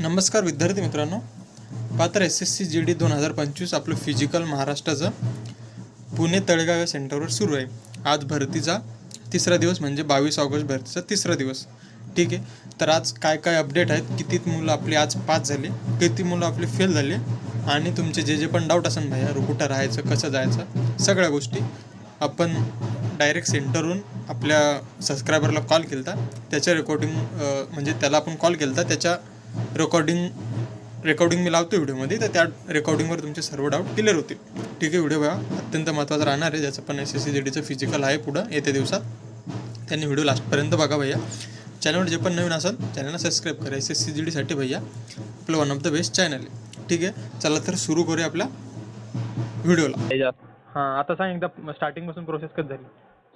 नमस्कार विद्यार्थी मित्रांनो. पात्र S S C G D दोन हजार पंचवीस आपलं फिजिकल महाराष्ट्राचं पुणे तळेगाव या सेंटरवर सुरू आहे. आज भरतीचा तिसरा दिवस म्हणजे बावीस ऑगस्ट भरतीचा तिसरा दिवस. ठीक आहे? तर आज काय काय अपडेट आहेत? किती मुलं आपली आज पास झाले? किती मुलं आपली फेल झाले? आणि तुमचे जे जे पण डाऊट असेल भैया कुठं राहायचं कसं जायचं सगळ्या गोष्टी आपण डायरेक्ट सेंटरहून आपल्या सबस्क्रायबरला कॉल केला त्याच्या रेकॉर्डिंग म्हणजे त्याला आपण कॉल केला त्याच्या रेकॉर्डिंग रेकॉर्डिंग मी लावतो व्हिडिओमध्ये तर त्या रेकॉर्डिंगवर तुमचे सर्व डाऊट क्लिअर होतील. ठीक आहे व्हिडिओ बघा. अत्यंत महत्त्वाचा राहणार आहे ज्याचं पण एस एस सी जी डीचं फिजिकल आहे पुढं येत्या दिवसात. त्यांनी व्हिडिओ लास्टपर्यंत बघा भैया. चॅनलवर जे पण नवीन असेल चॅनलला सबस्क्राईब करा. एस एस सी जी डीसाठी भैया आपलं one of the best channel आहे. ठीक आहे चला तर सुरू करूया आपल्या व्हिडिओला. हां आता सांग एकदा स्टार्टिंगपासून प्रोसेस कधी झाली?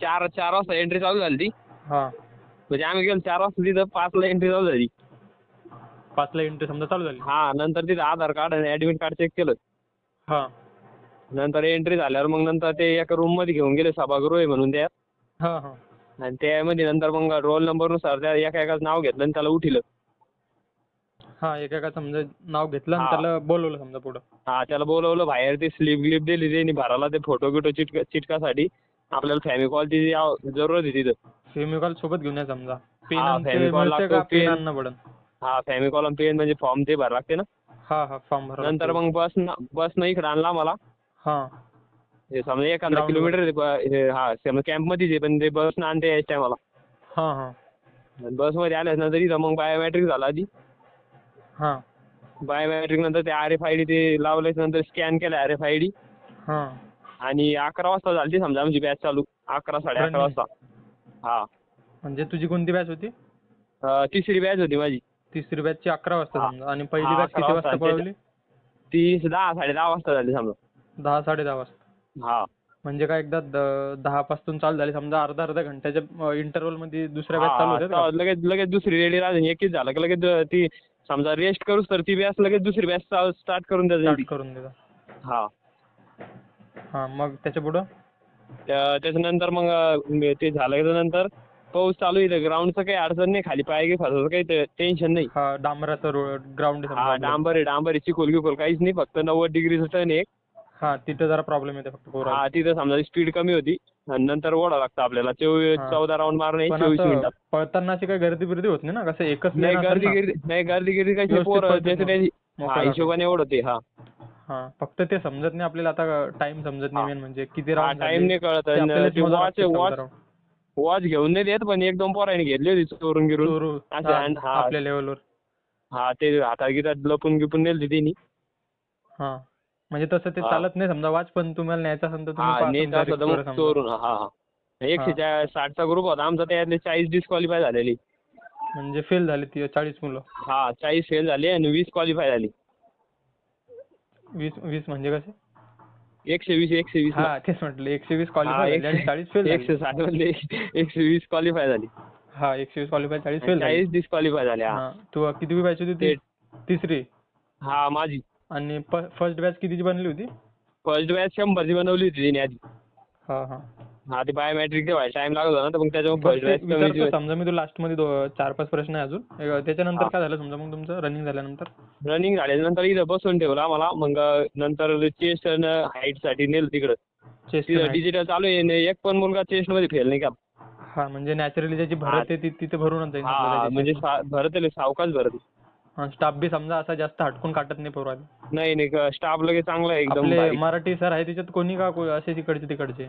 चार चार वाजता एंट्री चालू झाली ती. हां. म्हणजे आम्ही गेलो चार वाजता तिथं पाचला एंट्री चालू झाली. पाचला एंट्री समजा चालू झाली. हा नंतर तिथं आधार कार्ड आणि ऍडमिट कार्ड चेक केलं. हां. नंतर एंट्री झाल्यावर मग नंतर ते एका रूममध्ये घेऊन गेले सभागृह आहे म्हणून त्या हां हां. आणि त्यामध्ये नंतर मग रोल नंबरनुसार त्या एका एकाच नाव घेतलं आणि त्याला उठिलं. हां एकेका समजा नाव घेतलं आणि हां. त्याला बोलवलं समजा पुढं. हा त्याला बोलवलं बाहेर ते स्लिप ग्लिप दिली त्यांनी भराला ते फोटो बिटो चिटका चिटकासाठी. आपल्याला फॅमिकॉलची जी आव- जरूरत आहे तिथं. फेमिकॉल सोबत घेऊन या समजा. पेन हां, आणि ते फेविकॉल मिळते लागतो, का पेन पेन. आणणं पडन. हा फॅमिकॉल पेन म्हणजे फॉर्म ते भरावं लागते ना? हां हां फॉर्म भरा नंतर मग बस बसनं इकडे आणला मला हां. समजा एखादा. किलोमीटर हे समजा कॅम्प मध्येच आहे पण ते बसनं आणते याच टायमाला हां हां. बसमध्ये आल्यास नंतर इथं मग बायोमॅट्रिक झाला आधी. हां. बायोमॅट्रिक नंतर ते आर एफ आय डी ते लावल्याच नंतर स्कॅन केलं आर एफ आय डी हां. आणि अकरा वाजता झाली समजा आमची बॅच चालू. अकरा साडे अकरा. वाजता. हा. म्हणजे तुझी कोणती बॅच होती? तिसरी बॅच होती माझी. तिसरी बॅचची अकरा वाजता हां. समजा. आणि पहिली हां, बॅच अकरा किती वाजता. वाजता पळवली? ती दहा साडे दहा वाजता झाली समजा. दहा साडे दहा वाजता. हा. म्हणजे काय एकदा द- दहा पासून चालू झाली. समजा अर्धा अर्धा घंट्याच्या इंटरव्हलमध्ये दुसऱ्या बॅच चालू हा, होत्या का? तर लगेच लगेच दुसरी रेडी राहते. एकच झालं की लगेच ती समजा रेस्ट करूच तर ती बॅच लगेच दुसरी बॅच स्टार्ट करून स्टार्ट द्यायची करून दिला हा. हां मग त्याच्या पुढं? त्या- त्याच्यानंतर मग अं, ते झालं की नंतर पाऊस चालू आहे ग्राउंडचं काही अडचण नाही खाली पाय गे फसायचं काही टेन्शन नाही हा डांबराचा रोड ग्राउंड हा डांबर आहे डांबर आहे चिकोल गिकोल काहीच नाही फक्त नव्वद डिग्रीचं टर्न आहे हा तिथं जरा प्रॉब्लेम येते फक्त हा तिथं समजा स्पीड कमी होती आणि नंतर ओढा लागतं आपल्याला. चौदा राऊंड मारणे चोवीस मिनिटात पळताना अशी काही गर्दी बिर्दी होत नाही ना कसं एकच नाही गर्दी? गिर्दी नाही गर्दी गिर्दी काही व्यवस्थित पोरं पळतात त्याच्या ना. त्याची मोकळं हा. हिशोबाने हा हा फक्त ते समजत नाही आपल्याला आता टाइम समजत नाही. मेन म्हणजे किती हा राऊंड टाइम नाही कळत वॉच वॉच घेऊन नाही देत पण एक दोन पोरांनी घेतली होती चोरून गिरून. असं हा, and- हा. आपल्या लेवलवर हा ते हातात गितात लपून गिपून नेली त्यांनी हा. म्हणजे तसं ते. चालत नाही समजा वाच पण तुम्हाला न्यायचं असेल तर तुम्ही हा पहा नेत समजा. चोरून हा हा. एकशे चा- साठचा ग्रुप होता आमचा त्यातले चाळीस डिस्क्वालिफाय झालेली. म्हणजे फेल झाली ती चाळीस मुलं. हा चाळीस फेल झाली आणि वीस क्वालिफाय झाली. वीस वीस म्हणजे कसे? एकशे वीस एकशे वीस हा तेच म्हटलं एकशे वीस क्वालिफाय झाली आणि एकशे- चाळीस फेल एकशे साठमध्ये एकशे वीस क्वालिफाय झाली. हा एकशे वीस क्वालिफाय चाळीस फेल झाली. चाळीस डिस्क्वालिफाय झाल्या हा. तू किती बॅच होती तिसरी. हा माझी. आणि फर्स्ट बॅच कितीची बनली होती? फर्स्ट बॅच शंभरची बनवली होती तिने आधी. हा हा. हा ते बायोमॅट्रिक व्हायला टाइम लागत होता ना तर मग त्याच्यामुळे ते विचारतो समजा मी तुला लास्टमध्ये दो- चार पाच प्रश्न आहे अजून. त्याच्यानंतर. काय झालं समजा मग तुमचं रनिंग झाल्यानंतर? रनिंग झाल्यानंतर इथं बसून ठेवला मला मग नंतर चेस्ट हाईटसाठी नेलं तिकडं. चेस्ट तिथं डिजिटल चालू आहे. आणि एक पण मुलगा चेस्टमध्ये फेल नाही का? हा म्हणजे नॅचरली ज्याची हा. भरत आहे ती तिथे भरूनच जाईल म्हणजे सा- भरत आहे, सावकाश भरत. स्टाफ बी समजा असा जास्त हटकून काटत नाही पोराला नाही नाही स्टाफ लगेच चांगला आहे एकदम आपले मराठी सर आहे त्याच्यात कोणी का को- असे तिकडचे तिकडचे?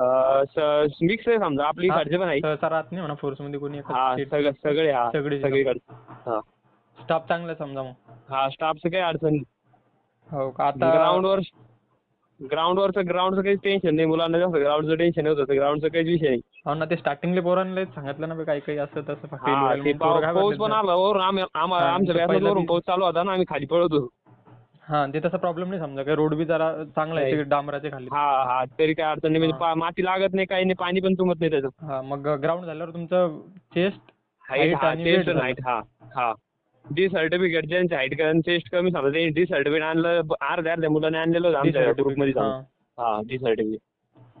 मिक्स आहे समजा. आपली इकडचे पण आहे. राहत नाही म्हणा फोर्समध्ये कोणी हा सगळे सगळे हा सगळीकडे. स्टाफ चांगला समजा मग. हा स्टाफचं काही अडचण नाही. हो का? आता ग्राउंडवर ग्राउंडवरचं ग्राउंडचं काही टेन्शन नाही. मुलांना जास्त ग्राउंडचं टेन्शन होतं. ग्राउंडचं काहीच विषय नाही. हो ना ते स्टार्टिंगला पोरांना सांगितलं ना काही काही असं तसं हा पाऊस पण. आला. वरून आमच्या बी- पाऊस चालू होता ना. आम्ही खाली पळत होतो. हा ते तसा प्रॉब्लेम नाही समजा. रोड बी जरा चांगला आहे. ते डांबराच्या खाली. हा हा तरी काय अडचण नाही. म्हणजे. पा- माती लागत नाही काही नाही पाणी पण तुमत नाही त्याचं हा मग ग्राउंड झाल्यावर तुमचं चेस्ट हाईट Height हा आणि झालं. हाईट हा हा. डी सर्टिफिकेट ज्यांचे हाईट आणि टेस्ट कमी समजा त्यांनी डी सर्टिफिकेट आणलं अर्ध्या अर्ध्या मुलांनी आणलेलं होतं आमच्या ग्रुपमध्ये जाऊन. हा. डी सर्टिफिकेट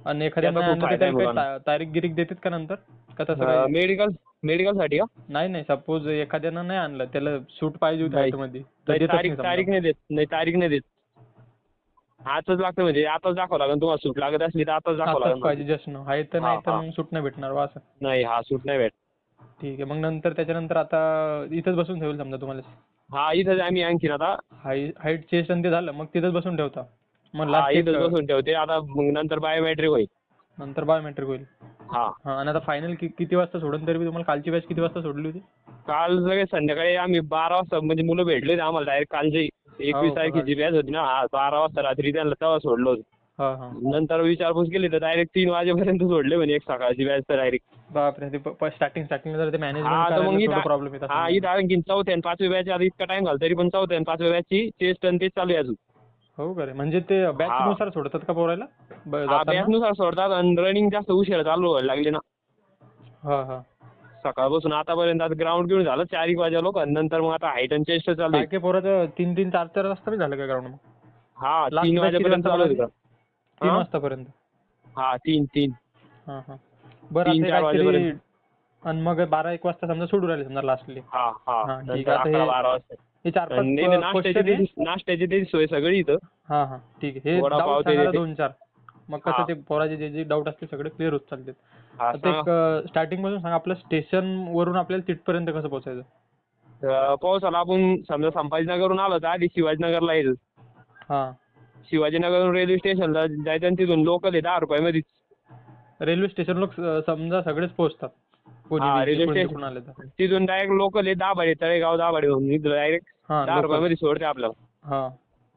आणि एखाद्या त्याचा खूप फायदा आहे काही मुलांना. ता- तारीख गिरीख देतात का नंतर? का तसं काही? मेडिकल मेडिकलसाठी का? नाही नाही सपोज एखाद्यानं नाही आणलं त्याला सूट पाहिजे होती नाही. height मध्ये तर नाही, देतच तारीख नाही समजा. तारीख नाही देत नाही तारीख नाही देत. आजच लागतं म्हणजे आताच दाखवावं लागेल तुम्हाला सूट लागत असली तर आताच दाखवावं आताच लागेल पाहिजे जस्ट न आहे तर नाही तर हा. मग सूट नाही भेटणार बा असं. नाही हा सूट नाही भेट ठीक आहे मग नंतर त्याच्यानंतर आता इथंच बसून ठेवलं समजा तुम्हाला. हा इथंच आम्ही आणखीन आता. हाईट चेस्ट आणि ते झालं मग तिथंच बसून ठेवता. हा, इथंच बसून ठेवते. आता मग नंतर बायोमेट्रिक होईल. नंतर बायोमेट्रिक होईल. हा. हा आणि आता फायनल किती वाजता सोडून तरी बी तुम्हाला कालची बॅच किती वाजता सोडली होती? काल लगेच संध्याकाळी आम्ही बारा वाजता म्हणजे मुलं भेटले होते आम्हाला डायरेक्ट कालची. एकवीस हो, तारखेची बॅच होती ना. हा बारा वाजता रात्री त्यांना तेव्हा सोडलं होतं. हा हा. नंतर विचारपूस केली तर डायरेक्ट तीन वाजेपर्यंत सोडले म्हणे एक सकाळची बॅच तर डायरेक्ट बापरे ते स्टार्टिंग स्टार्टिंग जर ते हा तर मग प्रॉब्लेम येत हा असेल. इथं आणखी चौथ्या आणि पाचव्या बॅच आता इतका टाइम झाला तरी पण चौथ्या आणि पाचव्या बॅचची टेस्ट आणि तेच चालू आहे अजून. हो का रे म्हणजे ते बॅच हा. नुसार सोडतात का पोरायला ब- जाताना? बॅचनुसार सोडतात आणि रनिंग जास्त उशिरा चालू व्हायला लागले ना हा हा सकाळपासून आतापर्यंत आता ग्राउंड घेऊन झालं चार एक वाजे लोक नंतर मग आता हाईट आणि चेस्ट चालू आहे काय पोराचं तीन तीन चार चार वाजता बी झालं का ग्राउंड हा Last तीन वाजेपर्यंत वाजता चालू? होतं तीन हा? वाजतापर्यंत हा तीन तीन हा हा बरं तीन, आता चार काहीतरी वाजेपर्यंत. आणि मग बारा एक वाजता समजा सोडून राहिले समजा लास्टली हा हा हा, ठीक नंतर आहे. आता अकरा बारा वाजता हे चार नाही, नाही, नाश्त्याची क्वेश्चन आहे. त्याची- नाश्त्याची त्याची सोय सगळी इथं. हा हा ठीक आहे. हे वडापाव डाऊट ते सांगा देते. दोन चार. मग कसं हा. ते पोराचे जे जे डाऊट असतील सगळे क्लिअर होत हा सांगा. एक स्टार्टिंगपासून सांगा आपलं स्टेशन वरून आपल्याला तिथपर्यंत कसं पोहोचायचं? अं, पावसाला आपण समजा संभाजीनगरहून आलो तर आधी शिवाजीनगरला यायचं. हा. शिवाजीनगरहून रेल्वे स्टेशनला जायचं आणि तिथून लोकल आहे दहा रुपयामध्ये रेल्वे स्टेशनला समजा सगळेच पोहोचतात. हा, रेल्वे जिकडून स्टेशन. तिथून डायरेक्ट लोकल आहे दाभाडे तळेगाव दाभाडे म्हणून. इथं डायरेक्ट दहा. रुपयामध्ये सोडते आपल्याला. हा.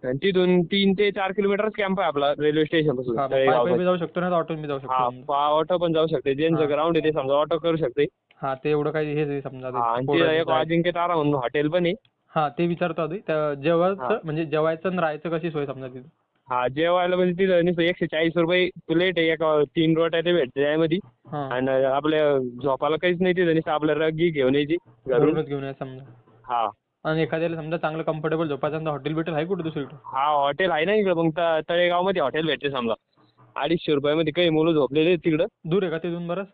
आणि तिथून तीन ते चार किलोमीटरच कॅम्प आहे आपला रेल्वे स्टेशनपासून हा जाऊ शकतो ना ऑटो जाऊ हा शकतो ऑटो पण जाऊ शकते. ज्यांचं. ग्राउंड आहे ते समजा ऑटो करू शकते. हा ते एवढं काही समजा. हा, तिथं एक. अजिंक्य तारा म्हणून हॉटेल पण आहे. हा ते विचारतो आधी. जेवायचं. म्हणजे जेवायचं आणि राहायचं कशी सोय समजा तिथे? हा जेवायला म्हणजे तिथं नुसतं एकशे चाळीस रुपये प्लेट आहे एका तीन रोट्या ते भेटते त्यामध्ये. हा. आणि आपल्या झोपाला काहीच नाही तिथं नुसतं आपल्या रग्गी घेऊन यायची घरून. घरूनच घेऊन या समजा. हा. आणि एखाद्याला समजा चांगलं कम्फर्टेबल झोपायचं हॉटेल बिटेल आहे कुठे दुसरीकडे? हा हॉटेल आहे ना इकडं मग त- तळेगावमध्ये हॉटेल भेटते समजा. अडीचशे रुपयामध्ये काही मुलं झोपलेले आहेत तिकडं. दूर आहे का तिथून बरंच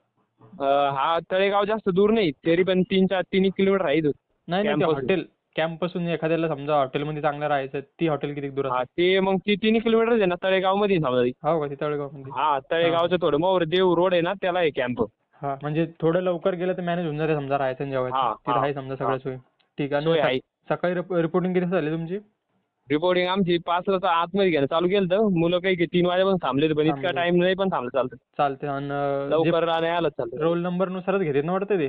अं, हा तळेगाव जास्त दूर नाही तरी पण तीन चार तीन एक किलोमीटर आहे इथून. नाही नाही ते. हॉटेल कॅम्पपासून एखाद्याला समजा हॉटेलमध्ये चांगलं राहायचं ती हॉटेल किती दूर हा असते ते मग ती तीन किलोमीटर आहे ना तळेगावमध्ये समजा ती. हो का ती तळेगावमध्ये? हा तळेगावचं थोडं मोर देव रोड आहे ना त्याला आहे कॅम्प हा म्हणजे थोडं लवकर गेलं तर मॅनेज होऊन जाते समजा राहायचं आणि जेवायचं. हा, तिथं हा, आहे समजा सगळ्या सोयी. ठीक आहे सोय आणि आहे. सक- सकाळी रिपोर्टिंग किती झाली तुमची? रिपोर्टिंग आमची पाचला तर आतमध्ये घेणं चालू केलं तर मुलं काही तीन वाजेपर्यंत थांबले पण इतका थांबले. टाइम नाही पण थांबलं चालतं. चालते आणि लवकर नाही आलं चालतं. रोल नंबर नुसारच घेते ना वाटतं ते?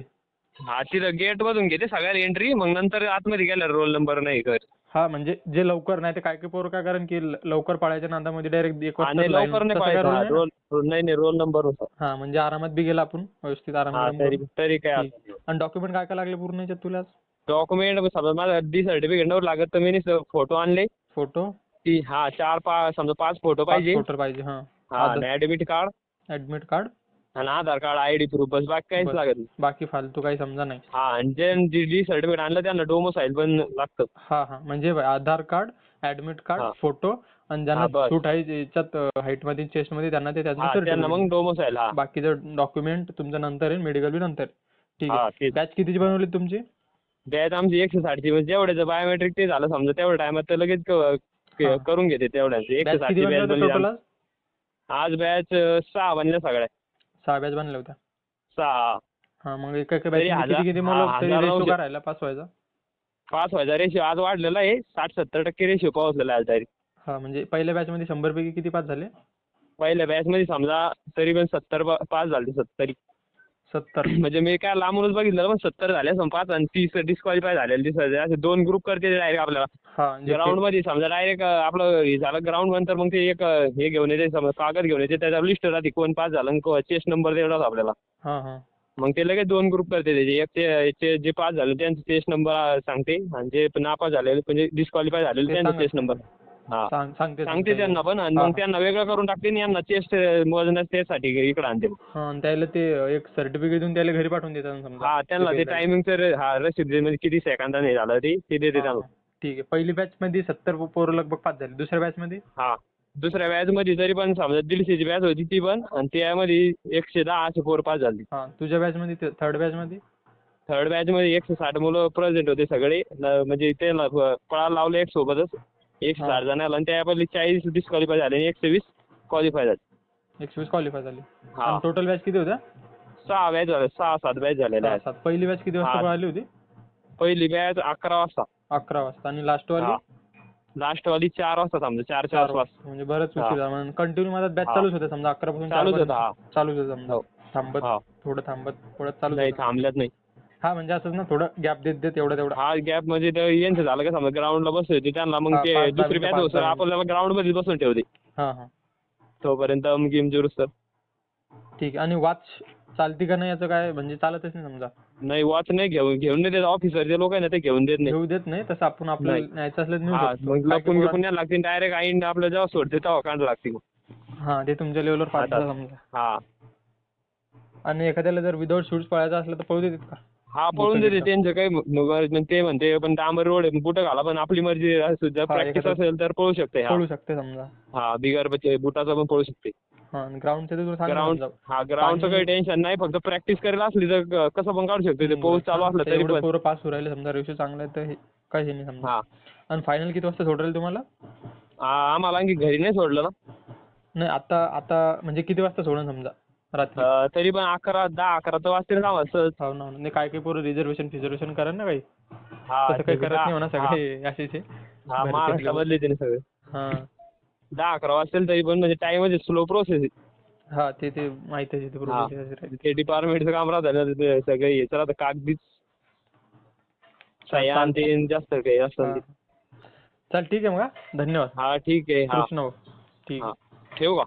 हा तिथं गेट मधून घेते सगळ्याला एंट्री मग नंतर आतमध्ये गेल्यावर रोल नंबर नाही कर. हा म्हणजे जे लवकर नाही तर काय काय पोरं काय कारण की ल- लवकर पळायच्या नादामध्ये डायरेक्ट एक वाजता line- लवकर नाही तसं काय पाहिजे rule नाही? रोल रोल- नाही नाही रोल नंबर होता. हा म्हणजे आरामात बी गेला आपण व्यवस्थित हा आरामात तरी तरी काय ठीक. आणि डॉक्युमेंट काय काय लागले पूर्ण याच्यात तुला डॉक्युमेंट समजा माझा डी सर्टिफिकेट नव्हतं लागत तर मी फोटो आणले. फोटो ती हा चार पाच समजा पाच फोटो पाहिजे. फोटो पाहिजे हा. हा ऍडमिट कार्ड ऍडमिट कार्ड आणि आधार कार्ड आयडी प्रूफ बस बाकी काहीच बस. लागत नाही बाकी फालतू काही समजा नाही हा आणि जे डी सर्टिफिकेट आणलं त्यांना डोमोसाईल पण लागतं हा हा म्हणजे बघ, Aadhaar card admit card. Photo आणि ज्यांना हा, बस. सूट आहे याच्यात हाईटमध्ये चेस्टमध्ये त्यांना ते त्याचं हा त्यांना certificate. मग डोमोसाईल हा बाकीचं डॉक्युमेंट तुमचं नंतर आहे मेडिकल बी नंतर. ठीक आहे तेच बॅच कितीची बनवली तुमची बॅच आमची एकशे साठची म्हणजे जेवढ्याचं बायोमेट्रिक ते झालं समजा तेवढ्या टायमात तर लगेच क- क- हा. करून घेते तेवढ्याचं एकशे बॅच साठची किती बॅच टोटल आज बॅच सहा बनल्या सगळ्या सहा बॅच बनल्या होत्या. सहा. हा मग एका एका तरी बॅच किती हजार- किती हा, मुलं तरी हजार रेशो नऊशे. राहिला पास व्हायचा. पाच व्हायचा. रेशिओ आज वाढलेला आहे. साठ सत्तर टक्के रेशिओ पोहोचलेला आहे आज डायरेक्ट हा म्हणजे पहिल्या बॅच मध्ये शंभर पैकी किती पास झाले? पहिल्या बॅच मध्ये समजा तरी पण सत्तर प- पास झाले सत्तरी. सत्तर. म्हणजे मी काय लांबूनच बघितलं पण सत्तर झाले पाच आणि तीस डिस्क्वालिफाय झालेले दिसायचे असे दोन ग्रुप करते डायरेक्ट आपल्याला. ग्राउंडमध्ये समजा डायरेक्ट आपलं हे झालं ग्राउंड नंतर मग ते एक हे घेऊन येते समजा कागद घेऊन येते. त्याच्यावर लिस्ट राहते कोण पास झालं चेस्ट नंबर तेवढाच आपल्याला. मग ते लगेच दोन ग्रुप करते त्याचे एक ते जे पास झाले त्यांचं चेस्ट नंबर सांगते. आणि जे नापास झालेले म्हणजे डिस्क्वालिफाय झालेले त्यांचा. चेस्ट नंबर सांगते सांगते त्यांना पण आणि मग. त्यांना वेगळं करून टाकते आणि यांना चेस्ट मोजण्यास त्यासाठी इकडे आणते हा आणि त्याला ते एक सर्टिफिकेट देऊन त्याला घरी पाठवून देतात ना समजा. हा त्यांना ते. टायमिंग हा रशीद म्हणजे किती सेकंदाने झालं ते ते देते त्यांना. ठीक आहे. पहिली बॅच मध्ये सत्तर पोरं लगभग पास झाले. दुसऱ्या बॅच मध्ये? हा. दुसऱ्या बॅच मध्ये तरी पण समजा दीडशेची बॅच होती ती पण आणि त्यामध्ये एकशे दहा असे पोर पास झाली. हा तुझ्या बॅच मध्ये थर्ड बॅच मध्ये? थर्ड बॅच मध्ये एकशे साठ मुलं प्रेझेंट होते सगळे. न- म्हणजे ते न- प- पळायला लावले एक सोबतच. एकशे हा. साठ जणांना आणि त्यापैकी चाळीस डिस्क्वालिफाय झाले आणि एकशे वीस क्वालिफाय झाले. एकशे वीस क्वालिफाय झाली. हा. टोटल बॅच किती होत्या? सहा बॅच झाले सहा सात बॅच झालेल्या आहेत. सात. पहिली बॅच किती वाजता. पळाली होती? पहिली बॅच अकरा वाजता. अकरा वाजता. आणि लास्ट वाली. लास्ट वाली चार वाजता समजा चार चार वाजता. म्हणजे बरंच. उशीर झाला. कंटिन्यू माझा बॅच. चालूच होते समजा अकरा पासून चालूच होता चालूच होतं समजा. हो. थांबत थोडं थांबत थोडं चालू नाही थांबल्यात नाही. हा म्हणजे असंच ना थोडं गॅप देत देत एवढं तेवढं. हा गॅप म्हणजे ते यांचं झालं का समजा ग्राउंडला बसले होते त्यांना मग हा, ते पाच दहा दुसरी मिनिटं, बॅच पाच होतं दहा आपल्याला ग्राउंडमध्ये बसून ठेवते. हा हा. तोपर्यंत गेम जुरुस तर ठीक आहे आणि वॉच चालती का नाही याचं काय म्हणजे चालतच नाही समजा? नाही वॉच नाही घेऊन घेऊन नाही देत ऑफिसर जे लोक आहे ना ते घेऊन देत नाही. घेऊ देत नाही तसं आपण आपल्याला नाही. न्यायचं असलं तर नेऊ हा शकतो. मग काय लपून गिपून यायला लागतील डायरेक्ट आईन आपलं जेव्हा सोडते तेव्हा काढायला लागते मग. पोरं- हा ते तुमच्या लेवलवर आता- समजा. हा. आणि एखाद्याला जर विदाऊट शूज पळायचं असलं तर पळू देतात का? हा पळून देते. त्यांचं काही मग ते म्हणते पण डांबर रोड आहे बुट घाला पण आपली मर्जी हा, प्रॅक्टिस असेल तर पळू शकते हा. पळू शकते समजा. हा बिगर बुटाचा पण पळू शकते. हा ग्राउंड. हा ग्राउंडचं काही टेन्शन नाही फक्त प्रॅक्टिस करायला असली तर कसं पण काढू शकते पाऊस चालू असला तरी पण. पास राहिले समजा रेशो चांगला आहे तर काही नाही समजा. हा. आणि फायनल किती वाजता सोडरेल तुम्हाला? आम्हाला आणखी घरी नाही सोडलं ना. नाही आता आता म्हणजे किती वाजता सोडून समजा? तरी पण अकरा दहा अकरा तर वाजतील का सहज. हो ना हो ना. नाही काय काही पोरं रिझर्वेशन फिझर्वेशन करा ना काही? हा तसं काही ते करत नाही म्हणा सगळे असेच. हा महाराष्ट्रामधले ते सगळे. हा. दहा अकरा वाजतील तरी पण म्हणजे टाइम स्लो प्रोसेस हा ते ते माहिती आहे ते. प्रोसेस ते डिपार्टमेंटचं काम राहतं ना ते सगळे हे तर आता कागदीच. सह्या आणि ते जास्त काही असतं. चल ठीक आहे मग. धन्यवाद हा ठीक आहे कृष्ण. ठीक आहे. ठेवू का?